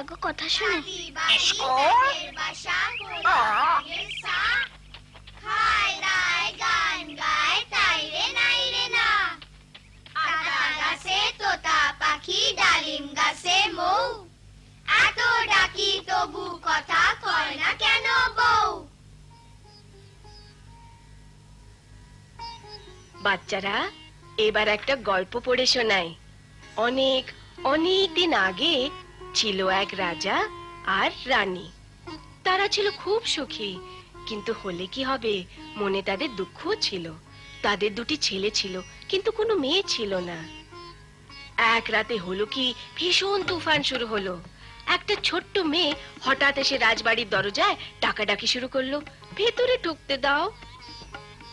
Sago কথা শুনে। তবু কথা কয় কেন বাচ্চারা, এবার একটা গল্প পড়ে শোনাই। অনেক অনেক দিন আগে ছিল এক রাজা আর রানী। তারা ছিল খুব সুখী কিন্তু হলে কি হবে মনে তাদের দুঃখ ছিল। তাদের দুটি ছেলে ছিল কিন্তু কোনো মেয়ে ছিল না। এক রাতে হলো কি ভীষণ তুফান শুরু হলো। একটা ছোট্ট মেয়ে হঠাৎ এসে রাজবাড়ির দরজায় ডাকাডাকি শুরু করল ভেতরে ঢুকতে দাও।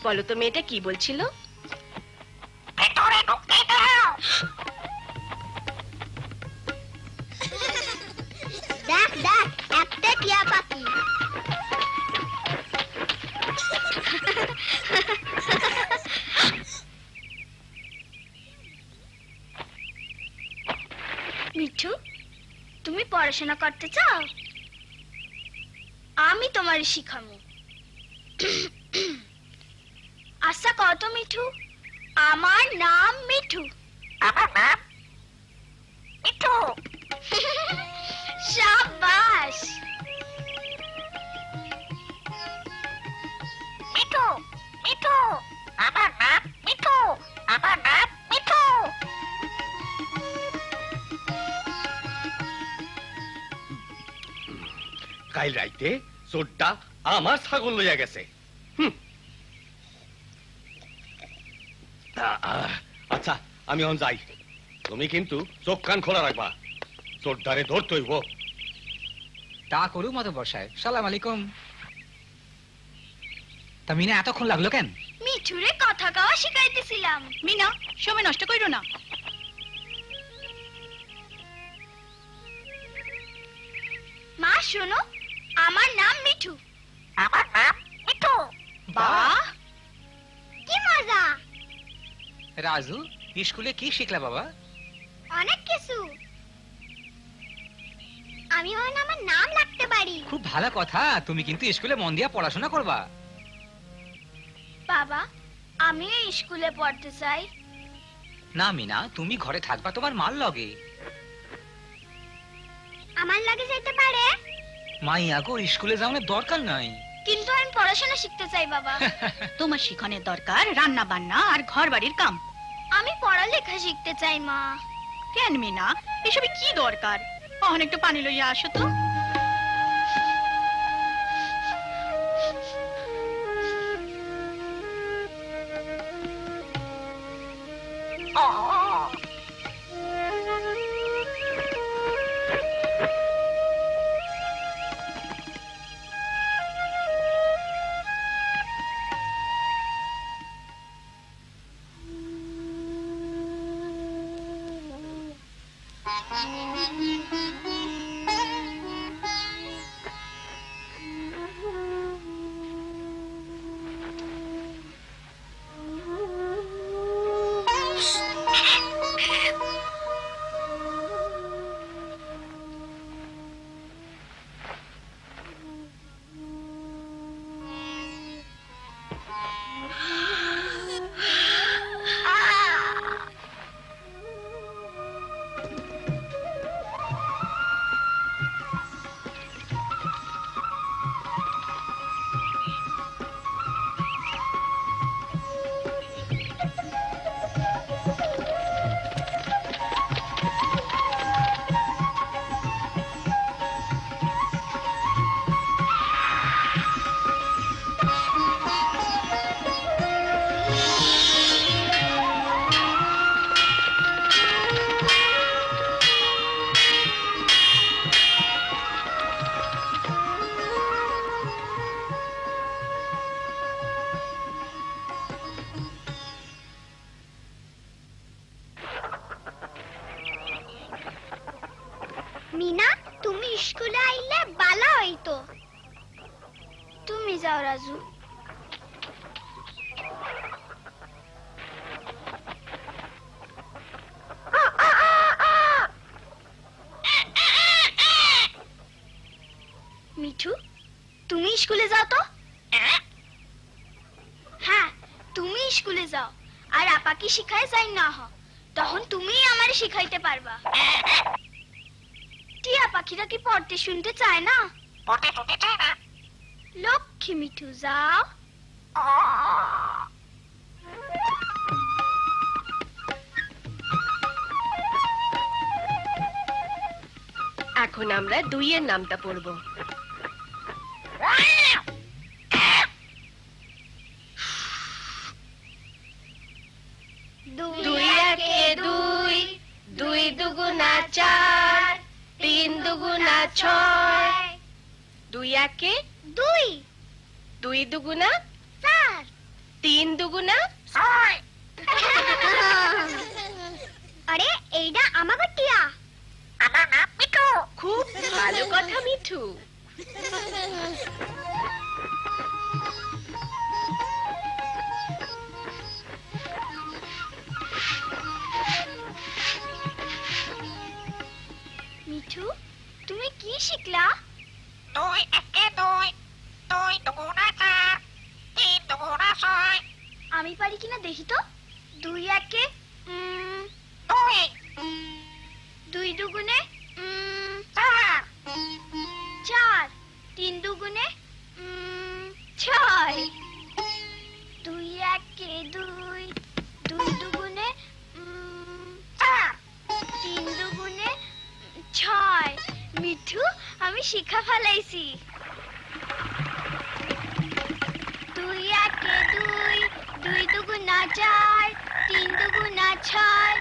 বলো তো মেয়েটা কি বলছিল? ভেতরে ঢুকতে দাও। টিয়া পাখি মিঠু, তুমি পড়াশোনা করতে চাও? আমি তোমার শিখামো আচ্ছা কত মিঠু? আমার নাম মিঠু। আমার নাম মিঠু। কাল রাইতে চোরটা আমার ছাগল লইয়া গেছে। হুম। আ- আ- আচ্ছা আমি এখন যাই। তুমি কিন্তু চোখ কান খোলা রাখবা। চোরটারে ধরতে হইব। তা করুক মতো বর্ষায় সালাম আলাইকুম। তা মিনা এতক্ষণ লাগল কেন? মিঠুরে কথা কওয়া শিখাইতেছিলাম। মিনা সময় নষ্ট কইরো না। মা শোনো আমার নাম মিঠু। আমার নাম মিঠু। বাহ। কি মজা। রাজু স্কুলে কি শিখলা বাবা? অনেক কিছু। আমি এখন আমার নাম রাখতে পারি। খুব ভালো কথা তুমি কিন্তু স্কুলে মন দিয়া পড়াশোনা করবা। বাবা আমিও স্কুলে পড়তে চাই। না মিনা তুমি ঘরে থাকবা তোমার মাল লগে। আমার লাগে যেতে পারে। মাইয়া গো স্কুলে যাওয়ার দরকার নাই। কিন্তু আমি পড়াশোনা শিখতে চাই বাবা। তোমার শিখনের দরকার রান্না বান্না আর ঘর বাড়ির কাম। আমি পড়ালেখা শিখতে চাই মা। কেন মিনা? এসবে কি দরকার? অহন একটু পানি লইয়া আসো তো। মিনা যাও রাজু। মিঠু তুমি স্কুলে যাও তো? হ্যাঁ তুমি স্কুলে যাও। আর আপাকে শিখায় যাই না হ। তখন তুমি আমারে শিখাইতে পারবা। টিয়া পাখিরা কি পড়তে শুনতে চায় না? পড়তে চায় না লক্ষ্মী এখন আমরা দুইয়ের নামটা পড়ব। দুই একে দুই দুই দুগুণা চার, তিন দুগুণা ছয়, দুই একে দুই। দুই দুগুণা চার। তিন দুগুণা ছয়। আরে এইটা আমাকে টিয়া। আমার নাম মিঠু। খুব ভালো কথা মিঠু। মিঠু তুমি কি শিখলা? দুই একে দুই দুই দুগুণা চার তিন দুগুণা ছয় আমি পারি কিনা দেখি তো। দুই একে দুই দুগুণে চার। তিন দুগুণে ছয়। দুই একে দুই দুই দুগুণে তিন ছয়। মিঠু, আমি শিখা ফেলাইছি। দুই একে দুই দুই দুগুণা চার তিন দুগুণা ছয়।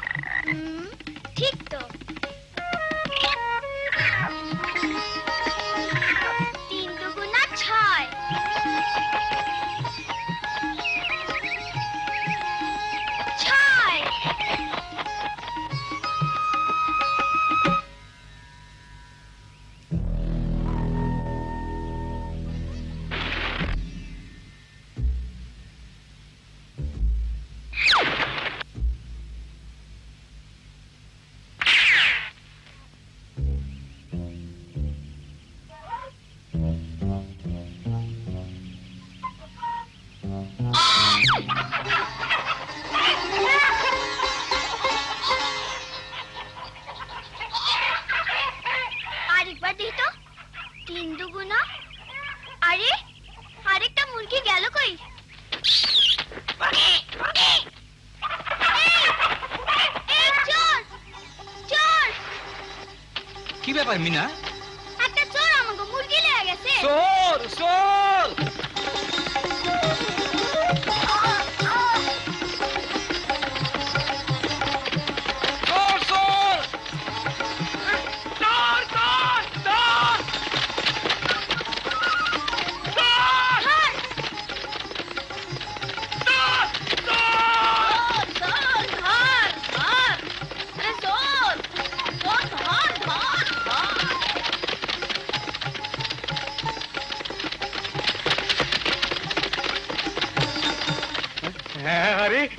আরেকবার দিই তো তিন দুগুণা? আরে আরেকটা মুরগি গেল কই? কি ব্যাপার মিনা? একটা চোর আমাকে মুরগি লেগে গেছে। চোর চোর!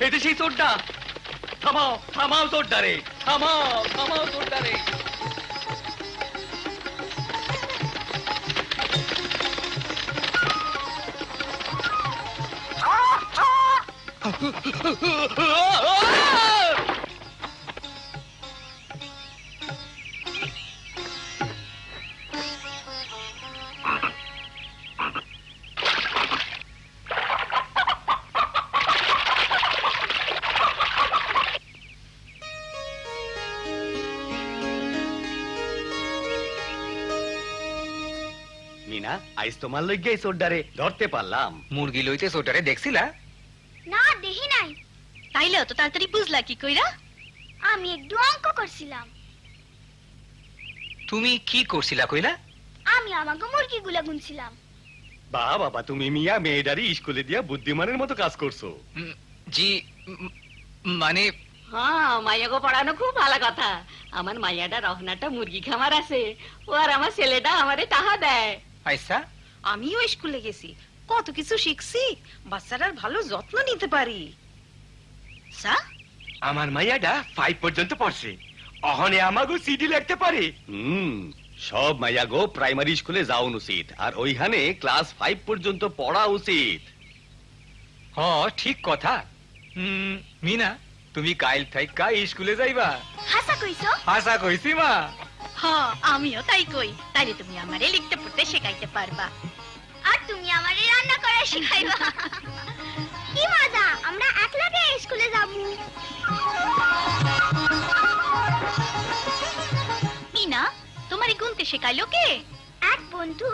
হ্যাঁ আরে এটা সেই চোরটা থামাও থামাও চোরটা রে মিনা আইস তোমার ধরতে পারলাম। মুরগি লইতে দেখছিলা? না দেখি নাই। তাইলে অত তাড়াতাড়ি বুঝলা কি কইরা? আমি একটু অঙ্ক করছিলাম। তুমি কি করছিলা কইলা? আমি আমাকে মুরগিগুলা গুনছিলাম। বা বাবা তুমি মিয়া স্কুলে দিয়া বুদ্ধিমানের মতো কাজ করছ। জি মানে হ্যাঁ মাইয়াকে পড়ানো খুব ভালো কথা। আমার মাইয়াটা রহনাটা মুরগি খামার আছে। ও আর আমার ছেলেটা আমারে টাহা দেয়। আইসা আমিও স্কুলে গেছি। কত কিছু শিখছি। বাচ্চাটার ভালো যত্ন নিতে পারি। সা আমার মাইয়াটা ফাইভ পর্যন্ত পড়ছে। অহনে আমাগো সিডি লিখতে পারে। হুম সব মাইয়া গো প্রাইমারি স্কুলে যাওন উচিত আর ওইখানে ক্লাস ফাইভ পর্যন্ত পড়া উচিত। হ ঠিক কথা। হুম, মিনা তুমি কাইল থাইকা স্কুলে যাইবা। হাসা কইছো? আশা কইছি মা। হ আমিও তাই কই। তাইলে তুমি আমারে লিখতে পড়তে শেখাইতে পারবা। আর তুমি আমারে রান্না করা শিখাইবা। কি মজা আমরা একলাগে স্কুলে যাব। মিনা তোমারে গুনতে শেখাইলো কে? এক বন্ধু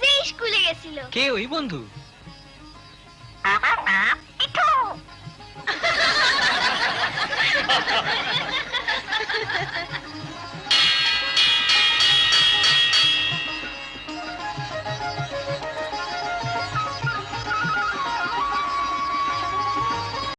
যে স্কুলে গেছিল। কে ওই বন্ধু? আমার নাম মিঠু